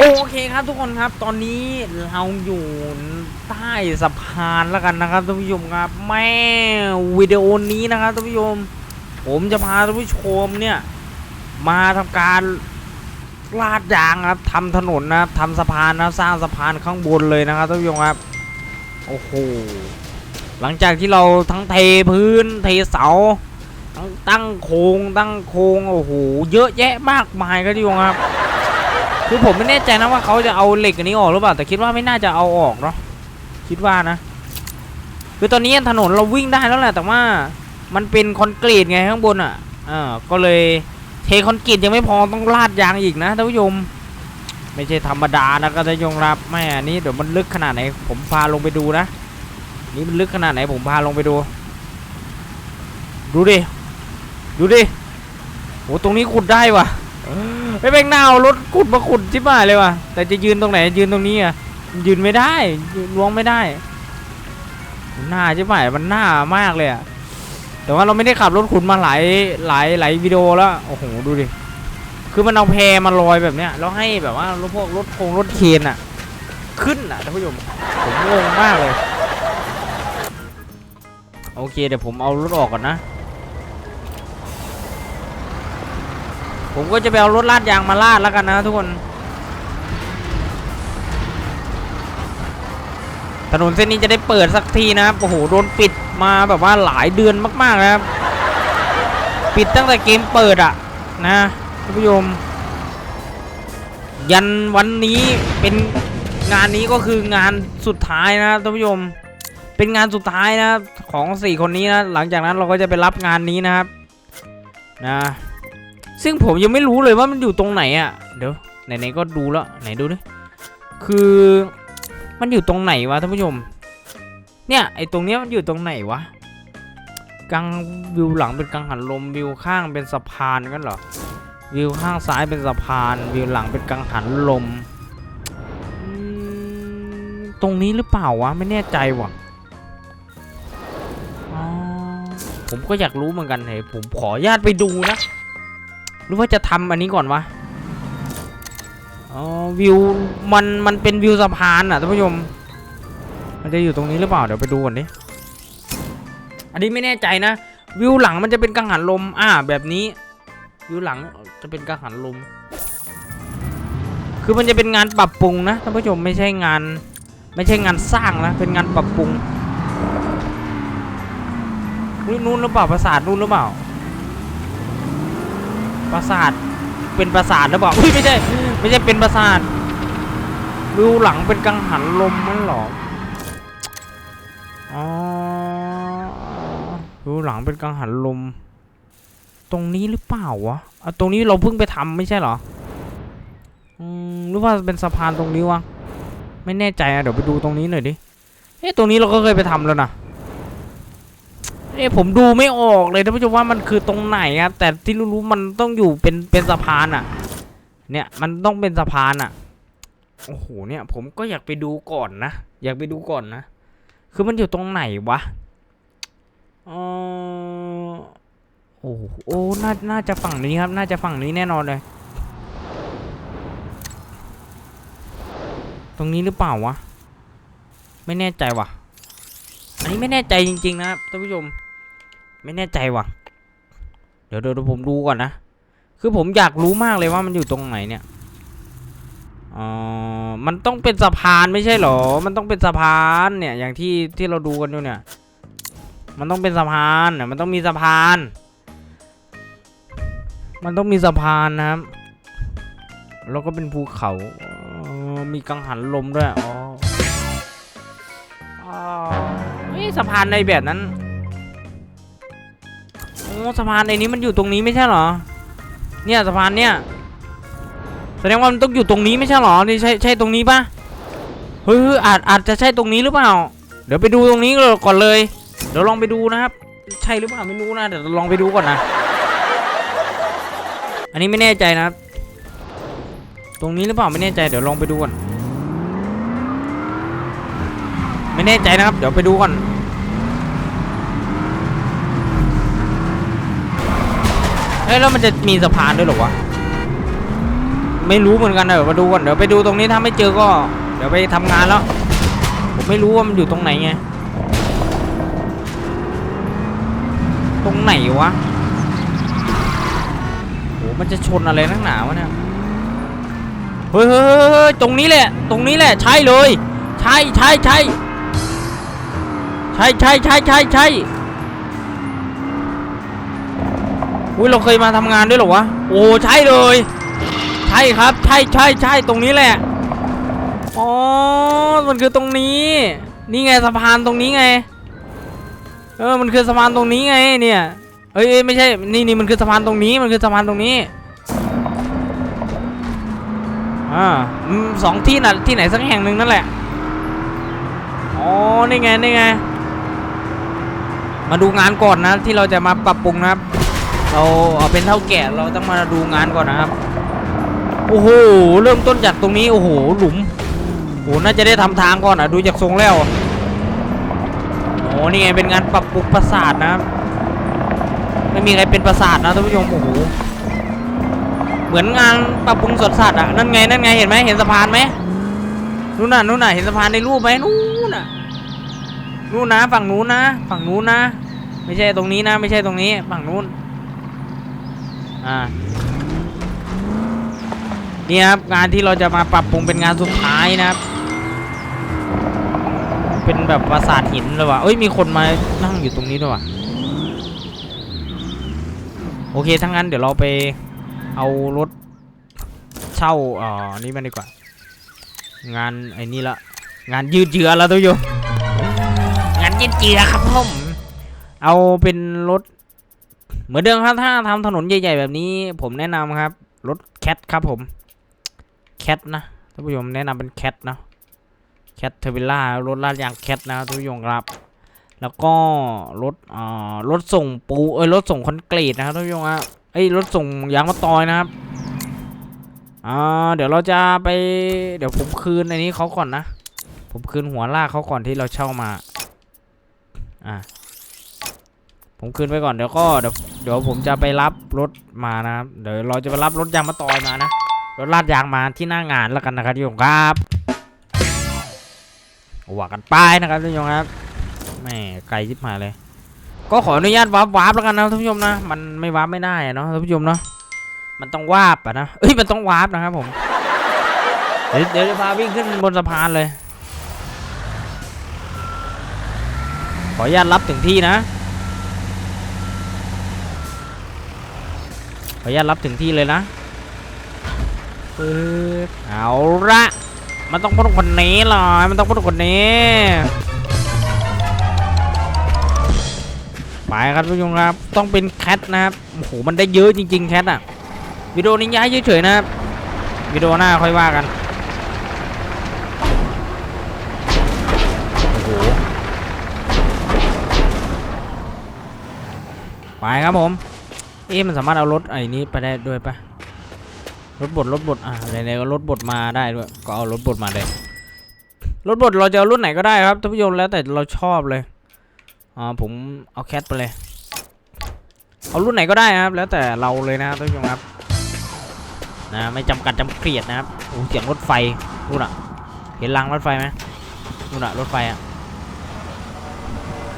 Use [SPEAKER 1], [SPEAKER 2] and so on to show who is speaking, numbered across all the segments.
[SPEAKER 1] โอเคครับทุกคนครับตอนนี้เราอยู่ใต้สะพานแล้วกันนะครับท่านผู้ชมครับแม่วิดีโอนี้นะครับท่านผู้ชม ผมจะพาท่านผู้ชมเนี่ย มาทำการลาดยางครับทำถนนนะครับทำสะพานนะสร้างสะพานข้างบนเลยนะครับท่านผู้ชมครับโอ้โหหลังจากที่เราทั้งเทพื้นเทเสาทั้งตั้งโครงตั้งโครงโอ้โหเยอะแยะมากมายครับท่านผู้ชมครับ คือผมไม่แน่ใจนะว่าเขาจะเอาเหล็กอันนี้ออกหรือเปล่าแต่คิดว่าไม่น่าจะเอาออกเนาะคิดว่านะ คือตอนนี้ถนนเราวิ่งได้แล้วแหละแต่ว่ามันเป็นคอนกรีตไงข้างบนอะอ่าก็เลยเทคอนกรีตยังไม่พอต้องลาดยางอีกนะท่านผู้ชมไม่ใช่ธรรมดานะก็จะยงรับแม่อันนี้เดี๋ยวมันลึกขนาดไหนผมพาลงไปดูนะนี่มันลึกขนาดไหนผมพาลงไปดู ดูดิดูดิโหตรงนี้ขุดได้ว่ะ ไม่เป็นหน้าเอารถขุดมาขุดจิบหายเลยว่ะ แต่จะยืนตรงไหนยืนตรงนี้อะ ยืนไม่ได้ยืนล้วงไม่ได้ หน้าจิบหายมันหน้ามากเลยอะ แต่ว่าเราไม่ได้ขับรถขุดมาหลายหลายหลายวิดีโอแล้ว โอ้โหดูดิ คือมันเอาแพมาลอยแบบเนี้ยแล้วให้แบบว่ารถพวกรถโคงรถเคนอะ ขึ้นอะท่านผู้ชมผมงงมากเลย โอเคเดี๋ยวผมเอารถออกก่อนนะ ผมก็จะไปเอารถลาดยางมาลาดแล้วกันนะทุกคน ถนนเส้นนี้จะได้เปิดสักทีนะครับโอ้โหโดนปิดมาแบบว่าหลายเดือนมากๆนะครับ ปิดตั้งแต่เกมเปิดอะนะท่านผู้ชมยันวันนี้เป็นงานนี้ก็คืองานสุดท้ายนะท่านผู้ชมเป็นงานสุดท้ายนะของสี่คนนี้นะหลังจากนั้นเราก็จะไปรับงานนี้นะครับนะ ซึ่งผมยังไม่รู้เลยว่ามันอยู่ตรงไหนอะ่ะ เดี๋ยวไหนๆก็ดูแล้วไหนดูดิคือมันอยู่ตรงไหนวะท่านผู้ชม เนี่ยไอตรงเนี้ยมันอยู่ตรงไหนวะกังวิวหลังเป็นกังหันลมวิวข้างเป็นสะพานกันเหรอวิวข้างซ้ายเป็นสะพานวิวหลังเป็นกังหันลม ตรงนี้หรือเปล่าวะไม่แน่ใจว่ะผมก็อยากรู้เหมือนกันเฮ้ผมขอญาตไปดูนะ หรือว่าจะทำอันนี้ก่อนวะอ๋อวิวมันมันเป็นวิวสะพานอะท่านผู้ชมมันจะอยู่ตรงนี้หรือเปล่าเดี๋ยวไปดูก่อนดิอันนี้ไม่แน่ใจนะ วิวหลังมันจะเป็นกังหันลม อ่า แบบนี้ วิวหลังจะเป็นกังหันลม คือมันจะเป็นงานปรับปรุงนะท่านผู้ชมไม่ใช่งาน ไม่ใช่งานสร้างนะ เป็นงานปรับปรุงนู่นหรือเปล่าปราสาทนู่นหรือเปล่า ปราสาทเป็นปราสาทหรือเปล่าอุ้ยไม่ใช่ไม่ใช่เป็นปราสาทวิวหลังเป็นกังหันลมมันหรออ๋อวิวหลังเป็นกังหันลม ตรงนี้หรือเปล่าวะอะตรงนี้เราเพิ่งไปทำไม่ใช่หรออืมหรือว่าเป็นสะพานตรงนี้วะไม่แน่ใจอะเดี๋ยวไปดูตรงนี้หน่อยดิเอ๊ะตรงนี้เราก็เคยไปทำแล้วนะ เอ้ผมดูไม่ออกเลยท่านผู้ชมว่ามันคือตรงไหนอะแต่ที่รู้ๆมันต้องอยู่เป็นเป็นสะพานอะเนี่ยมันต้องเป็นสะพานอะโอ้โหเนี่ย ผมก็อยากไปดูก่อนนะอยากไปดูก่อนนะคือมันอยู่ตรงไหนวะออโอ้โหโอ้น่าน่าจะฝั่งนี้ครับ น่าจะฝั่งนี้แน่นอนเลย ตรงนี้หรือเปล่าวะ ไม่แน่ใจวะอันนี้ไม่แน่ใจจริงๆนะครับท่านผู้ชม ไม่แน่ใจว่ะ เดี๋ยวเดี๋ยวผมดูก่อนนะ คือผมอยากรู้มากเลยว่ามันอยู่ตรงไหนเนี่ยอ๋อมันต้องเป็นสะพานไม่ใช่เหรอ มันต้องเป็นสะพานเนี่ย อย่างที่ที่เราดูกันอยู่เนี่ย มันต้องเป็นสะพานเนี่ย มันต้องมีสะพาน มันต้องมีสะพานนะครับ แล้วก็เป็นภูเขาอ๋อมีกังหันลมด้วยอ๋ออ๋อเฮ้ยสะพานในแบบนั้น สะพานในนี้มันอยู่ตรงนี้ไม่ใช่เหรอ เนี่ยสะพานเนี่ย แสดงว่ามันต้องอยู่ตรงนี้ไม่ใช่เหรอ นี่ใช่ใช่ตรงนี้ปะเฮ้ยเฮ้ยอาจอาจจะใช่ตรงนี้หรือเปล่า เดี๋ยวไปดูตรงนี้ก่อนเลย เดี๋ยวลองไปดูนะครับ ใช่หรือเปล่าไม่รู้นะ เดี๋ยวลองไปดูก่อนนะ อันนี้ไม่แน่ใจนะครับ ตรงนี้หรือเปล่าไม่แน่ใจ เดี๋ยวลองไปดูก่อน ไม่แน่ใจนะครับ เดี๋ยวไปดูก่อน เฮ้ยแล้วมันจะมีสะพานด้วยหรอวะ ไม่รู้เหมือนกันเดี๋ยวมาดูก่อนเดี๋ยวไปดูตรงนี้ถ้าไม่เจอก็ เดี๋ยวไปทำงานแล้ว ผมไม่รู้ว่ามันอยู่ตรงไหนไง ตรงไหนวะโหมันจะชนอะไรนักหนาวะเนี่ย เฮ้ยเฮ้ยเฮ้ยเฮ้ยตรงนี้แหละ ตรงนี้แหละใช่เลย ใช่ใช่ใช่ใช่ใช่ใช่ใช่ใช่ อุ้ยเราเคยมาทำงานด้วยหรอวะ โอ้ใช่เลย ใช่ครับ ใช่ใช่ใช่ตรงนี้แหละ อ๋อ มันคือตรงนี้ นี่ไงสะพานตรงนี้ไง เออ มันคือสะพานตรงนี้ไงเนี่ยเอ้ยไม่ใช่ นี่นี่มันคือสะพานตรงนี้ มันคือสะพานตรงนี้ อ่าสองที่น่ะที่ไหนสักแห่งหนึ่งนั่นแหละ อ๋อ นี่ไง นี่ไง มาดูงานก่อนนะที่เราจะมาปรับปรุงนะครับ เราเอาเป็นเท่าแก่เราต้องมาดูงานก่อนนะครับ โอ้โห เริ่มต้นจากตรงนี้ โอ้โห หลุมโอ้โหน่าจะได้ทำทางก่อนอะ ดูจากทรงแล้ว โอ้นี่ไงเป็นงานปรับปรุงปราสาทนะครับ ไม่มีใครเป็นปราสาทนะท่านผู้ชม โอ้โห เหมือนงานปรับปรุงสวนสัตว์อะ นั่นไง นั่นไง เห็นไหมเห็นสะพานไหมนู่นน่ะ นู่นน่ะ เห็นสะพานในรูปไหมนู่นน่ะ นู่นนะ ฝั่งนู้นนะ ฝั่งนู้นนะ ไม่ใช่ตรงนี้นะ ไม่ใช่ตรงนี้ ฝั่งนู้น อ่านี่ครับงานที่เราจะมาปรับปรุงเป็นงานสุดท้ายนะครับ เป็นแบบปราสาทหินเลยว่ะเอ้ยมีคนมานั่งอยู่ตรงนี้ด้วยว่ะโอเคทั้งนั้นเดี๋ยวเราไปเอารถเช่าอ่อนี่มาดีกว่า งานไอ้นี่ละงานยืดเยื้อแล้วตัวโยงานยืดเยื้อครับผมเอาเป็นรถ เหมือนเดิมครับถ้าทำถนนใหญ่ๆแบบนี้ ผมแนะนำครับ รถแคทครับผมแคทนะท่านผู้ชมแนะนำเป็นแคทนะแคทเทอร์วิล่ารถลาดยางแคทนะท่านผู้ชมครับ แล้วก็รถอ่ารถส่งปูเอ้ยรถส่งคอนกรีตนะครับท่านผู้ชมครับเอ้ยรถส่งยางมะตอยนะครับอ่าเดี๋ยวเราจะไปเดี๋ยวผมคืนอันนี้เขาก่อนนะ ผมคืนหัวลากเขาก่อนที่เราเช่ามา อ่า ผมคืนไปก่อนเดี๋ยวก็เดี๋ยวเดี๋ยวผมจะไปรับรถมานะครับเดี๋ยวเราจะไปรับรถยางมะตอยมานะรถลาดยางมาที่หน้างานแล้วกันนะครับทุกคนครับว่ากันไปนะครับทุกคนครับแม่ไกลชิบหายเลย ก็ขออนุญาตวาร์ปวาร์ปแล้วกันนะท่านผู้ชมนะ มันไม่วาร์ปไม่ได้เนาะท่านผู้ชมเนาะมันต้องวาร์ปอะนะเอ้ยมันต้องวาร์ปนะครับผมเดี๋ยวเดี๋ยวจะพาวิ่งขึ้นบนสะพานเลย ขออนุญาตรับถึงที่นะ ขออนุญาตรับถึงที่เลยนะปึ๊บเอาละมันต้องพ้นคนนี้เลยมันต้องพ้นคนนี้ไปครับทุกคนครับ ต้องเป็นแคทนะครับโอ้โหมันได้เยอะจริงๆแคทอะวิดีโอนี้ย้ายเฉยๆนะครับวิดีโอหน้าค่อยว่ากันโอ้โหไปครับผม เอ๊ะมันสามารถเอารถไอ้นี้ไปได้ด้วยปะรถบดรถบดอะไหนๆก็รถบดมาได้ด้วย ก็เอารถบดมาเลยรถบดเราจะเอารุ่นไหนก็ได้ครับท่านผู้ชมแล้วแต่เราชอบเลยอ่าผมเอาแคทไปเลย เอารุ่นไหนก็ได้ครับ แล้วแต่เราเลยนะครับท่านผู้ชมครับนะไม่จำกัดจำเกลียดนะครับโอ้เสียงรถไฟนู่นอะ เห็นรางรถไฟไหมนู่นอะรถไฟอะ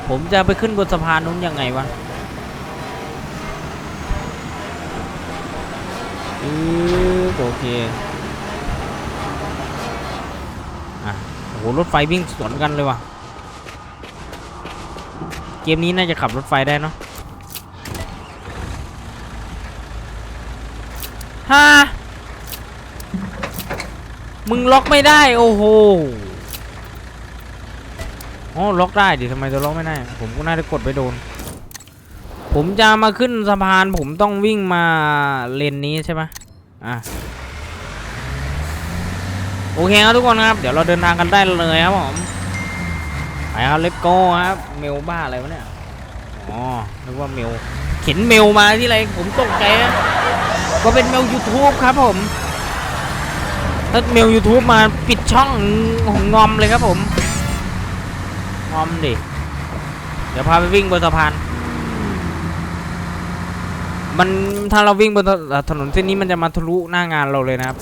[SPEAKER 1] ผมจะไปขึ้นบนสะพานนู้นยังไงวะ อือโอเคอะโอ้โหรถไฟวิ่งสวนกันเลยว่ะ เกมนี้น่าจะขับรถไฟได้เนาะฮ่ามึงล็อกไม่ได้ โอ้โหอ๋อล็อกได้ดิทำไมจะล็อกไม่ได้ ผมก็น่าจะกดไปโดน ผมจะมาขึ้นสะพานผมต้องวิ่งมาเลนนี้ใช่ไหมอะโอเคครับทุกคนครับ เดี๋ยวเราเดินทางกันได้เลยครับผมไปครับเลตโก้ครับเมลบ้าอะไรวะเนี่ยอ๋อนึกว่าเมลเข็นเมลมาที่ไรผมตกใจก็เป็นเมล YouTube ครับผมถ้าเมล YouTube มาปิดช่องของงอมเลยครับผมงอมดิเดี๋ยวพาไปวิ่งบนสะพาน มันถ้าเราวิ่งบนถนนเส้นนี้มันจะมาทะลุหน้างานเราเลยนะครับ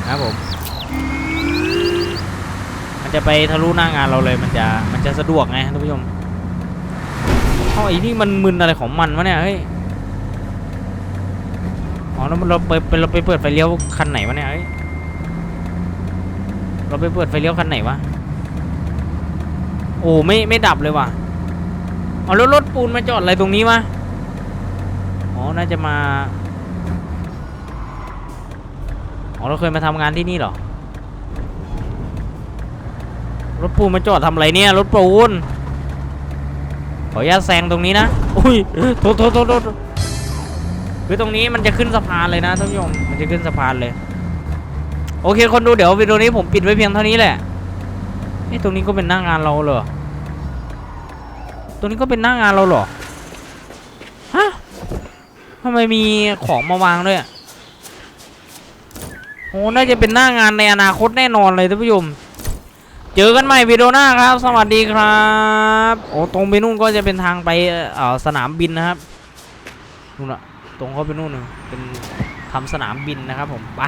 [SPEAKER 1] นะครับผมมันจะไปทะลุหน้างานเราเลยมันจะมันจะสะดวกไงท่านผู้ชมเอ้าไอ้นี่มันมึนอะไรของมันวะเนี่ยเฮ้ยอ๋อแล้วเราไปไปเราไปเปิดไฟเลี้ยวคันไหนวะเนี่ยเฮ้ยเราไปเปิดไฟเลี้ยวคันไหนวะโอ้ไม่ไม่ดับเลยว่ะอ๋อแล้วรถปูนมาจอดอะไรตรงนี้วะ อ๋อ น่าจะมา อ๋อ เราเคยมาทำงานที่นี่เหรอ รถปูนมาจอดทำอะไรเนี่ย รถปูน ขออนุญาตแซงตรงนี้นะ อุ้ยโทษโทษโทษโทษคือตรงนี้มันจะขึ้นสะพานเลยนะท่านผู้ชม มันจะขึ้นสะพานเลย โอเค คนดูเดี๋ยววิดีโอนี้ผมปิดไว้เพียงเท่านี้แหละเอ้ตรงนี้ก็เป็นหน้างานเราเหรอ ตรงนี้ก็เป็นหน้างานเราเหรอำไมมีของมาวางด้วยโอ้น่าจะเป็นหน้างานในอนาคตแน่นอนเลยท่านผู้ชมเจอกันใหม่วิดีโอหน้าครับ สวัสดีครับโอ้ตรงไปนู่นก็จะเป็นทางไปเอ่อสนามบินนะครับนู่นอะตรงเข้าไปนู่นน่ะเป็นทำสนามบินนะครับผมไป